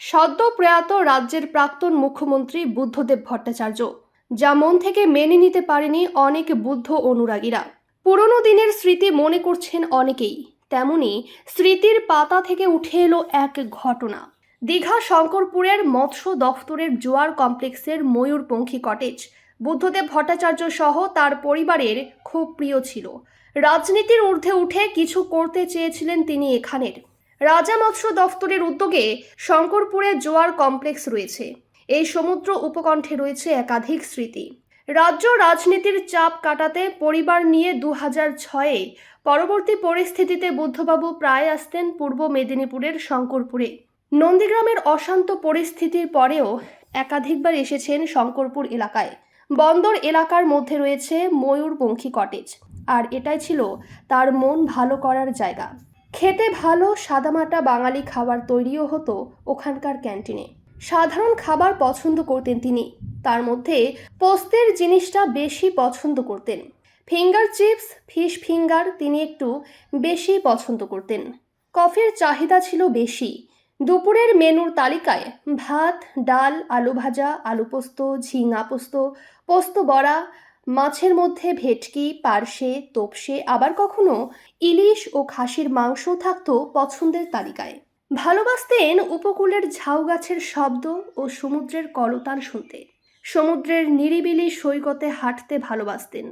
সদ্য প্রয়াত রাজ্যের প্রাক্তন মুখ্যমন্ত্রী বুদ্ধদেব ভট্টাচার্য, যা মন থেকে মেনে নিতে পারেনি অনেক বুদ্ধ অনুরাগীরা। পুরনো দিনের স্মৃতি মনে করছেন অনেকেই, তেমনি স্মৃতির পাতা থেকে উঠে এলো এক ঘটনা। দীঘা শঙ্করপুরের মৎস্য দফতরের জোয়ার কমপ্লেক্সের ময়ূরপঙ্খী কটেজ, বুদ্ধদেব ভট্টাচার্য সহ তার পরিবারের খুব প্রিয় ছিল। রাজনীতির ঊর্ধ্বে উঠে কিছু করতে চেয়েছিলেন তিনি এখানের। রাজা মৎস্য দফতরের উদ্যোগে শঙ্করপুরে জোয়ার কমপ্লেক্স রয়েছে। এই সমুদ্র উপকণ্ঠে রয়েছে একাধিক স্মৃতি। রাজ্য রাজনীতির চাপ কাটাতে পরিবার নিয়ে দু হাজার ছয়ে পরবর্তী পরিস্থিতিতে বুদ্ধবাবু প্রায় আসতেন পূর্ব মেদিনীপুরের শঙ্করপুরে। নন্দীগ্রামের অশান্ত পরিস্থিতির পরেও একাধিকবার এসেছেন শঙ্করপুর এলাকায়। বন্দর এলাকার মধ্যে রয়েছে ময়ূরপঙ্খী কটেজ। আর এটাই ছিল তার মন ভালো করার জায়গা। খেতে ভালো সাদামাটা বাঙালি খাবার তৈরিও হতো ওখানকার ক্যান্টিনে। সাধারণ খাবার পছন্দ করতেন তিনি। তার মধ্যে পোস্তের জিনিসটা বেশি পছন্দ করতেন। ফিঙ্গার চিপস, ফিশ ফিঙ্গার তিনি একটু বেশি পছন্দ করতেন। কফির চাহিদা ছিল বেশি। দুপুরের মেনুর তালিকায় ভাত, ডাল, আলু ভাজা, আলু পোস্ত, ঝিঙা পোস্ত পোস্ত বড়া মাছের মধ্যে ভেটকি, পার্শে, তোপসে, আবার কখনো ইলিশ ও খাসির মাংসও থাকত পছন্দের তালিকায়। ভালোবাসতেন উপকূলের ঝাউ গাছের শব্দ ও সমুদ্রের কলতান শুনতে। সমুদ্রের নিরিবিলি সৈকতে হাঁটতে ভালোবাসতেন।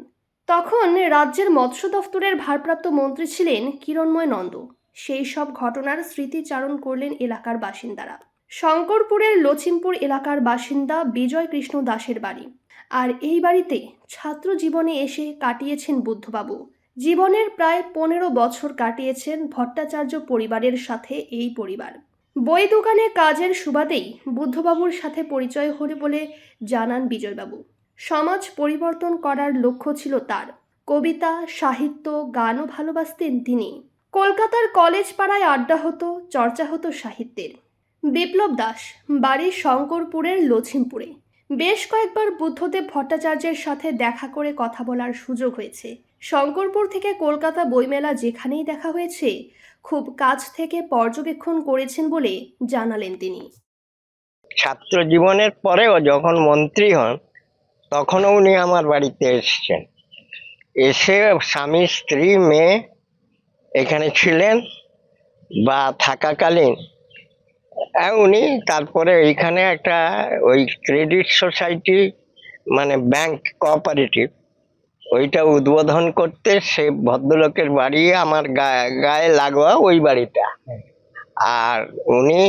তখন রাজ্যের মৎস্য দফতরের ভারপ্রাপ্ত মন্ত্রী ছিলেন কিরণময় নন্দ। সেই সব ঘটনার স্মৃতিচারণ করলেন এলাকার বাসিন্দারা। শঙ্করপুরের লছিমপুর এলাকার বাসিন্দা বিজয় কৃষ্ণ দাসের বাড়ি। আর এই বাড়িতে ছাত্র জীবনে এসে কাটিয়েছেন বুদ্ধবাবু। জীবনের প্রায় পনেরো বছর কাটিয়েছেন ভট্টাচার্য পরিবারের সাথে এই পরিবার। বই দোকানে কাজের সুবাদেই বুদ্ধবাবুর সাথে পরিচয় হলে বলে জানান বিজয়বাবু। সমাজ পরিবর্তন করার লক্ষ্য ছিল তার। কবিতা, সাহিত্য, গানও ভালোবাসতেন তিনি। কলকাতার কলেজ পাড়ায় আড্ডা হতো, চর্চা হতো সাহিত্যের। বিপ্লব দাস, বাড়ি শঙ্করপুরের লছিমপুরে বেশ কয়েকবার বুদ্ধদেব ভট্টাচার্যের সাথে দেখা করে কথা বলার সুযোগ হয়েছে। শঙ্করপুর থেকে কলকাতা বইমেলা যেখানেই দেখা হয়েছে, খুব কাছ থেকে পর্যবেক্ষণ করেছেন বলে জানালেন তিনি। ছাত্র জীবনের পরেও যখন মন্ত্রী হন, তখনও উনি আমার বাড়িতে এসেছেন। এসে স্বামী, স্ত্রী, মেয়ে এখানে ছিলেন বা থাকাকালীন আহ, উনি তারপরে এইখানে একটা ওই ক্রেডিট সোসাইটি মানে ব্যাংক কোঅপারেটিভ ওইটা উদ্বোধন করতে সে ভদ্রলোকের বাড়ি আমার গায়ে গায়ে লাগোয়া ওই বাড়িটা। আর উনি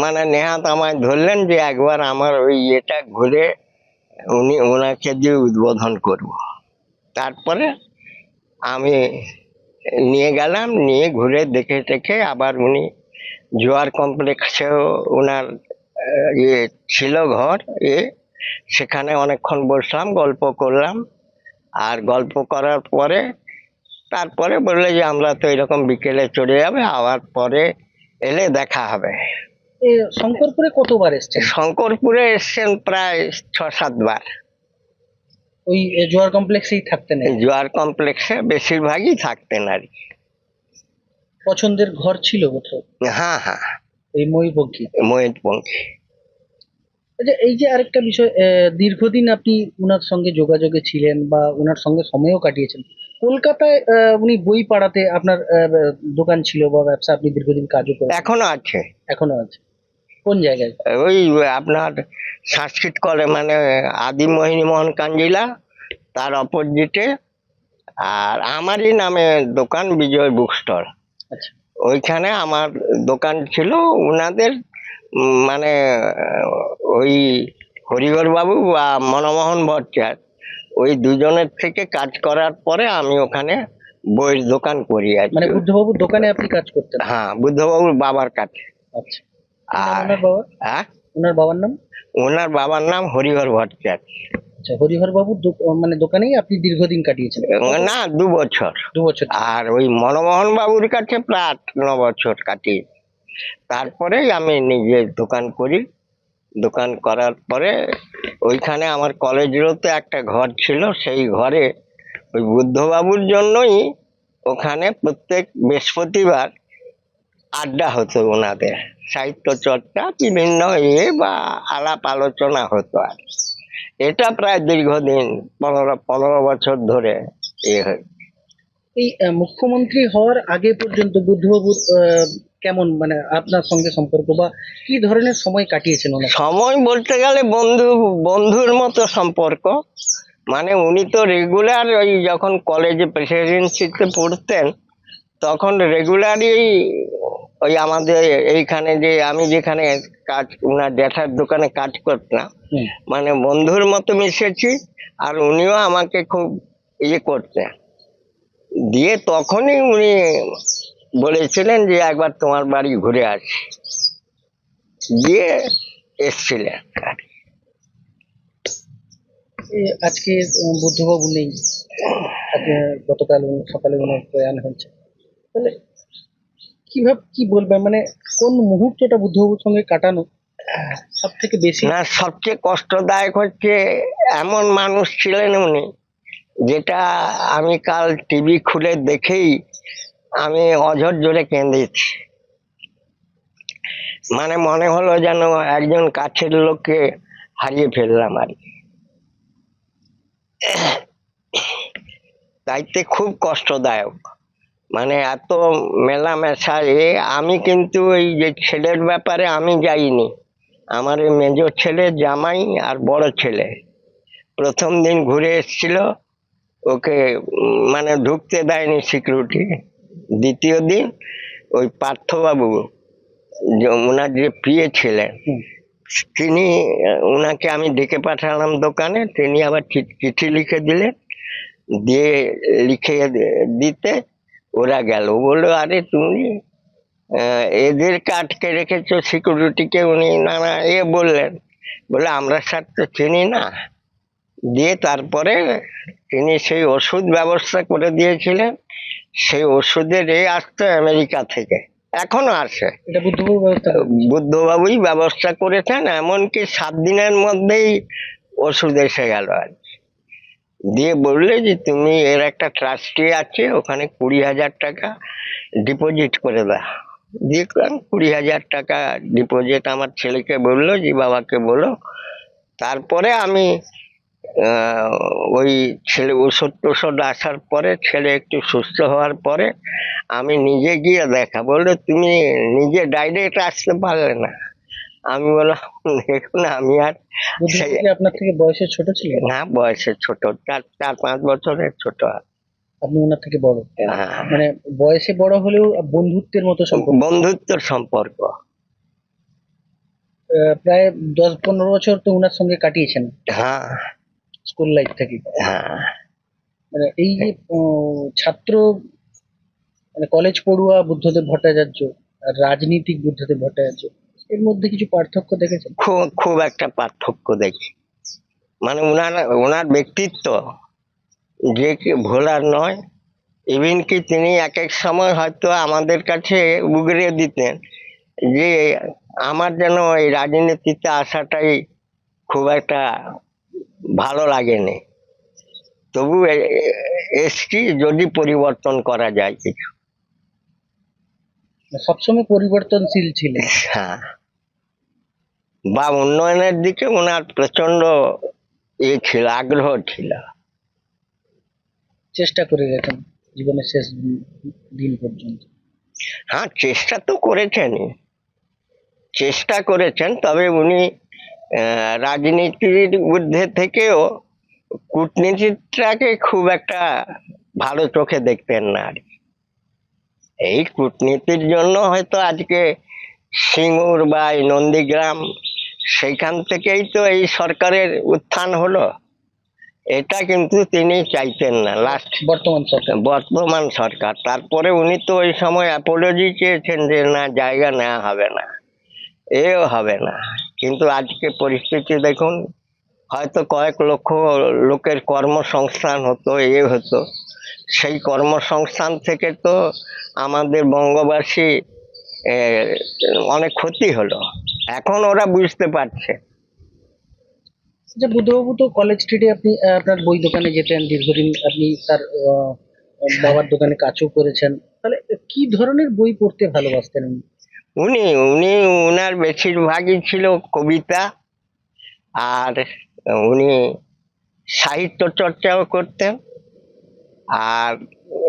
মানে নেহাত আমায় ধরলেন যে একবার আমার ওই ইয়েটা ঘুরে উনি ওনাকে দিয়ে উদ্বোধন করব। তারপরে আমি নিয়ে গেলাম নিয়ে ঘুরে দেখে টেখে আবার উনি জোয়ার কমপ্লেক্সেও ওনার ইয়ে ছিল ঘর এ সেখানে অনেকক্ষণ বসলাম গল্প করলাম। আর গল্প করার পরে তারপরে বললে যে আমরা তো এরকম বিকেলে চলে যাবে আবার পরে এলে দেখা হবে। শঙ্করপুরে কতবার এসছেন? শঙ্করপুরে এসছেন প্রায় ছ সাতবার ওই জোয়ার কমপ্লেক্সেই থাকতেন? জোয়ার কমপ্লেক্সে বেশিরভাগই থাকতেন আর কি। পছন্দের ঘর ছিল কোথাও হ্যাঁ হ্যাঁ। এই ময়ূরপঙ্খী। ময়ূরপঙ্খী। আচ্ছা এই যে আরেকটা বিষয় দীর্ঘদিন আপনি ওনার সঙ্গে যোগাযোগে ছিলেন বা ওনার সঙ্গে সময়ও কাটিয়েছেন। কলকাতায় উনি বই পাড়াতে আপনার দোকান ছিল বা ব্যবসা আপনি দীর্ঘদিন কাজও করেন এখনও আছে। এখনও আছে। কোন জায়গায়? ওই আপনার সংস্কৃত কলে মানে আদি মোহিনী মোহন কাঞ্জিলা তার অপোজিটে আর আমারই নামে দোকান বিজয় বুক স্টল। ওইখানে আমার দোকান ছিল ওনাদের মানে ওই হরিহর বাবু বা মনমোহন ভট্টার ওই দুজনের থেকে কাজ করার পরে আমি ওখানে বইয়ের দোকান করি আর। মানে বুদ্ধবাবুর দোকানে আপনি কাজ করতেন? হ্যাঁ বুদ্ধবাবুর বাবার কাছে। আচ্ছা। আর হ্যাঁ? ওনার বাবার নাম? ওনার বাবার নাম হরিহর ভট্টাচার্য। আচ্ছা হরিহর বাবুর দো- মানে দোকানেই আপনি দীর্ঘদিন কাটিয়েছেন? না দু বছর। দু বছর। আর ওই মনমোহন বাবুর কাছে প্রায় আট ন বছর কাটি তারপরে আমি নিজে দোকান করি। দোকান করার পরে ওইখানে আমার কলেজ রোডে একটা ঘর ছিল সেই ঘরে ওই বুদ্ধবাবুর জন্যই ওখানে প্রত্যেক বৃহস্পতিবার আড্ডা হতো ওনাদের। সাহিত্য চর্চা বিভিন্ন ইয়ে বা আলাপ আলোচনা হতো আর এটা প্রায় দীর্ঘদিন পনেরো পনেরো বছর ধরে ইয়ে হয়। এই মুখ্যমন্ত্রী হওয়ার আগে পর্যন্ত বুদ্ধবাবু কেমন মানে আপনার সঙ্গে সম্পর্ক বা কি ধরনের সময় কাটিয়েছেন সময় বলতে গেলে বন্ধু বন্ধুর মতো সম্পর্ক। মানে উনি তো রেগুলার ওই যখন কলেজে প্রেসিডেন্সিতে পড়তেন তখন রেগুলারই ওই আমাদের এইখানে যে আমি যেখানে কাজ উনার জ্যাঠার দোকানে কাজ করতাম। মানে বন্ধুর মতো মিশেছি আর উনিও আমাকে খুব ইয়ে করতেন দিয়ে তখনই উনি বলেছিলেন যে একবার তোমার বাড়ি ঘুরে আসি দিয়ে এসছিলেন আর। আজকে বুদ্ধবাবু নেই গতকাল সকালে ওনার প্রয়াণ হয়েছে তাহলে কীভাবে, কি বলবেন? মানে কোন মুহূর্তটা বুদ্ধবাবুর সঙ্গে কাটানো সব থেকে বেশি? না, সবচেয়ে কষ্টদায়ক হচ্ছে এমন মানুষ ছিলেন উনি, যেটা আমি কাল টিভি খুলে দেখেই আমি অঝর জোরে কেঁদেছি মানে মনে হলো যেন একজন কাছের লোককে হারিয়ে ফেললাম আর কি। তাইতে খুব কষ্টদায়ক। মানে এত মেলামেশা এ আমি কিন্তু এই যে ছেলের ব্যাপারে আমি যাইনি। আমার এই মেজ ছেলে জামাই আর বড় ছেলে। প্রথম দিন ঘুরে এসেছিল ওকে মানে ঢুকতে দেয়নি সিকিউরিটি দ্বিতীয় দিন ওই পার্থবাবু ওনার যে প্রিয় ছিলেন তিনি ওনাকে আমি ডেকে পাঠালাম দোকানে তিনি আবার চিঠি লিখে দিলেন। দিয়ে লিখে দিতে ওরা গেল। বলল আরে তুমি আহ, এদেরকে আটকে রেখেছো সিকিউরিটিকে উনি নানা এ বললেন। বলে আমরা স্যার তো চিনি না। দিয়ে তারপরে তিনি সেই ওষুধ ব্যবস্থা করে দিয়েছিলেন। সেই ওষুধের এ আসতো আমেরিকা থেকে। এখনও আসে। বুদ্ধবাবুই ব্যবস্থা করেছেন এমনকি সাত দিনের মধ্যেই ওষুধ এসে গেল আর কি। দিয়ে বললে যে তুমি এর একটা ট্রাস্টি আছে ওখানে কুড়ি হাজার টাকা ডিপোজিট করে দাও। দিয়ে করলাম, কুড়ি হাজার টাকা ডিপোজিট আমার ছেলেকে বলল যে বাবাকে বলো। তারপরে আমি ওই ছেলে ওষুধ টষুধ আসার পরে ছেলে একটু সুস্থ হওয়ার পরে আমি নিজে গিয়ে দেখা। বলল তুমি নিজে ডাইরেক্ট আসতে পারলে না। আমি বললাম দেখুন আমি আর আপনার থেকে বয়সে ছোট ছিলেন? না বয়সে ছোট চার চার পাঁচ বছরের ছোট। আর আপনি ওনার থেকে বড়? হ্যাঁ। মানে বয়সে বড় হলেও বন্ধুত্বের মতো সম্পর্ক? বন্ধুত্বর সম্পর্ক। প্রায় দশ পনেরো বছর তো ওনার সঙ্গে কাটিয়েছেন। হ্যাঁ। স্কুল লাইফ থেকে। হ্যাঁ। মানে এই যে ছাত্র মানে কলেজ পড়ুয়া বুদ্ধদেব ভট্টাচার্য আর রাজনীতিক বুদ্ধদেব ভট্টাচার্য এর মধ্যে কিছু পার্থক্য দেখেছেন? খুব খুব একটা পার্থক্য দেখি। মানে ওনার ওনার ব্যক্তিত্ব যে কি ভোলার নয় ইভিন কি তিনি এক এক সময় হয়তো আমাদের কাছে উগরে দিতেন যে আমার যেন এই রাজনীতিতে আসাটাই খুব একটা ভালো লাগেনি। তবু এসছি যদি পরিবর্তন করা যায় কিছু। সবসময় পরিবর্তনশীল ছিলেন। হ্যাঁ। বা উন্নয়নের দিকে ওনার প্রচণ্ড ইয়ে ছিল আগ্রহ ছিল। চেষ্টা করে গেছেন জীবনের শেষ দিন- পর্যন্ত। হ্যাঁ চেষ্টা তো করেছেনই চেষ্টা করেছেন তবে উনি রাজনীতির ঊর্ধ্বে থেকেও কূটনীতিটাকে খুব একটা ভালো চোখে দেখতেন না আর কি। এই কূটনীতির জন্য হয়তো আজকে সিঙ্গুর বা এই নন্দীগ্রাম সেইখান থেকেই তো এই সরকারের উত্থান হলো। এটা কিন্তু তিনি চাইতেন না। লাস্ট বর্তমান সরকার। বর্তমান সরকার। তারপরে উনি তো ওই সময় অ্যাপোলজি চেয়েছেন যে না জায়গা নেওয়া হবে না। এও হবে না। কিন্তু আজকে পরিস্থিতি দেখুন হয়তো কয়েক লক্ষ লোকের কর্মসংস্থান হতো এ হতো। সেই কর্মসংস্থান থেকে তো আমাদের বঙ্গবাসী অনেক ক্ষতি হলো। এখন ওরা বুঝতে পারছে। যে বুদ্ধবাবু তো কলেজ স্ট্রিটে আপনি আপনার বই দোকানে যেতেন দীর্ঘদিন আপনি তার বাবার দোকানে কাজও করেছেন। তাহলে কি ধরনের বই পড়তে ভালোবাসতেন উনি? উনি উনি উনার বেশিরভাগই ছিল কবিতা আর উনি সাহিত্য চর্চাও করতেন আর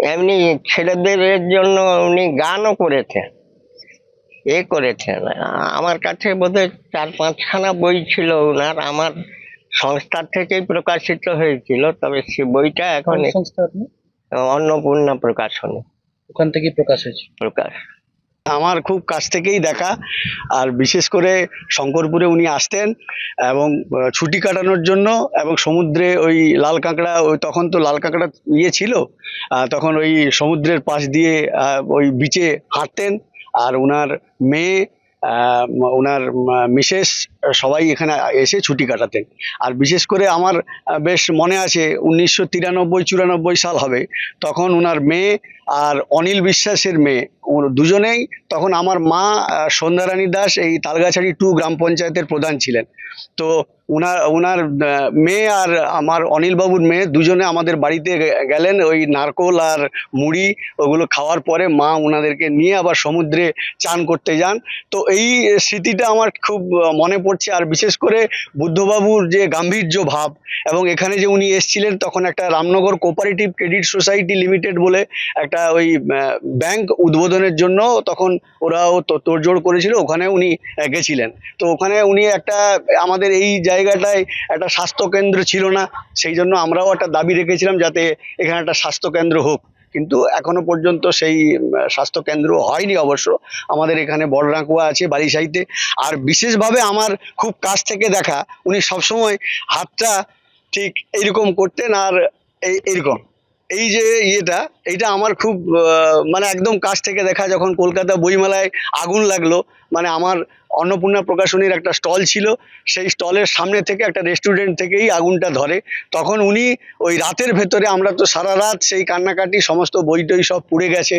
এমনি ছেলেদের জন্য উনি গানও করেছেন এ করেছেন। আমার কাছে বোধহয় চার পাঁচখানা বই ছিল ওনার। আমার সংস্থা থেকেই প্রকাশিত হয়েছিল তবে সে বইটা এখন অন্নপূর্ণা প্রকাশনী। ওখান থেকে প্রকাশ হয়েছে। প্রকাশ। আমার খুব কাছ থেকেই দেখা আর বিশেষ করে শঙ্করপুরে উনি আসতেন এবং ছুটি কাটানোর জন্য এবং সমুদ্রে ওই লাল কাঁকড়া ওই তখন তো লাল কাঁকড়া ইয়ে ছিল আহ, তখন ওই সমুদ্রের পাশ দিয়ে আহ, ওই বিচে হাঁটতেন। আর ওনার মেয়ে ওনার মিসেস সবাই এখানে এসে ছুটি কাটাতেন। আর বিশেষ করে আমার বেশ মনে আছে উনিশশো তিরানব্বই চুরানব্বই সাল হবে, তখন ওনার মেয়ে আর অনিল বিশ্বাসের মেয়ে দুজনেই তখন আমার মা সন্ধ্যারানী দাস, এই তালগাছাড়ি টু গ্রাম পঞ্চায়েতের প্রধান ছিলেন। তো ওনার ওনার মেয়ে আর আমার অনিলবাবুর মেয়ে দুজনে আমাদের বাড়িতে গেলেন ওই নারকোল আর মুড়ি, ওগুলো খাওয়ার পরে মা ওনাদেরকে নিয়ে আবার সমুদ্রে চান করতে যান। তো এই স্মৃতিটা আমার খুব মনে পড়ছে। আর বিশেষ করে বুদ্ধবাবুর যে গাম্ভীর্য ভাব এবং এখানে যে উনি এসছিলেন তখন একটা Ramnagar cooperative credit society limited বলে একটা ওই ব্যাংক উদ্বোধনের জন্য তখন ওরাও তোড়জোড় করেছিল, ওখানে উনি গেছিলেন। তো ওখানে উনি একটা, আমাদের এই জায়গাটায় একটা স্বাস্থ্য কেন্দ্র ছিল না, সেই জন্য আমরাও একটা দাবি রেখেছিলাম যাতে এখানে একটা স্বাস্থ্য কেন্দ্র হোক। কিন্তু এখনও পর্যন্ত সেই স্বাস্থ্য কেন্দ্র হয়নি অবশ্য। আমাদের এখানে বড়রাকুয়া আছে বালিশাইতে। আর বিশেষভাবে আমার খুব কাছ থেকে দেখা, উনি সবসময় হাতটা ঠিক এরকম করতেন আর এই, এইরকম। এই যে ইয়েটা, এইটা আমার খুব মানে একদম কাছ থেকে দেখা যখন কলকাতা বইমেলায় আগুন লাগল মানে আমার অন্নপূর্ণা প্রকাশনীর একটা স্টল ছিল, সেই স্টলের সামনে থেকে একটা রেস্টুরেন্ট থেকেই আগুনটা ধরে। তখন উনি ওই রাতের ভেতরে আমরা তো সারা রাত সেই কান্নাকাটি, সমস্ত বই টই সব পুড়ে গেছে।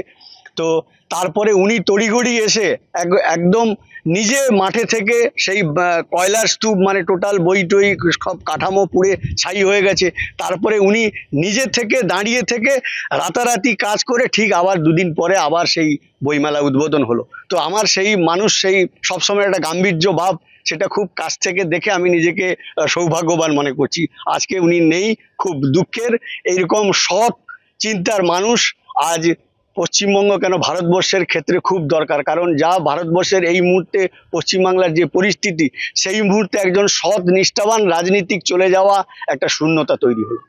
তো তারপরে উনি তড়িঘড়ি এসে এক- একদম নিজে মাঠে থেকে সেই কয়লার স্তূপ মানে টোটাল বই টই সব কাঠামো পুড়ে ছাই হয়ে গেছে। তারপরে উনি নিজে থেকে দাঁড়িয়ে থেকে রাতারাতি কাজ করে ঠিক আবার দুদিন পরে আবার সেই বইমেলা উদ্বোধন হলো। তো আমার সেই মানুষ, সেই সবসময় একটা গাম্ভীর্য ভাব, সেটা খুব কাছ থেকে দেখে আমি নিজেকে সৌভাগ্যবান মনে করছি। আজকে উনি নেই, খুব দুঃখের, এইরকম সৎ চিন্তার মানুষ, আজ পশ্চিমবঙ্গ কেন ভারতবর্ষের ক্ষেত্রে খুব দরকার? কারণ যা ভারতবর্ষের এই মুহূর্তে পশ্চিমবাংলার যে পরিস্থিতি, সেই মুহূর্তে একজন সৎ, নিষ্ঠাবান রাজনীতিক চলে যাওয়া একটা শূন্যতা তৈরি হলো।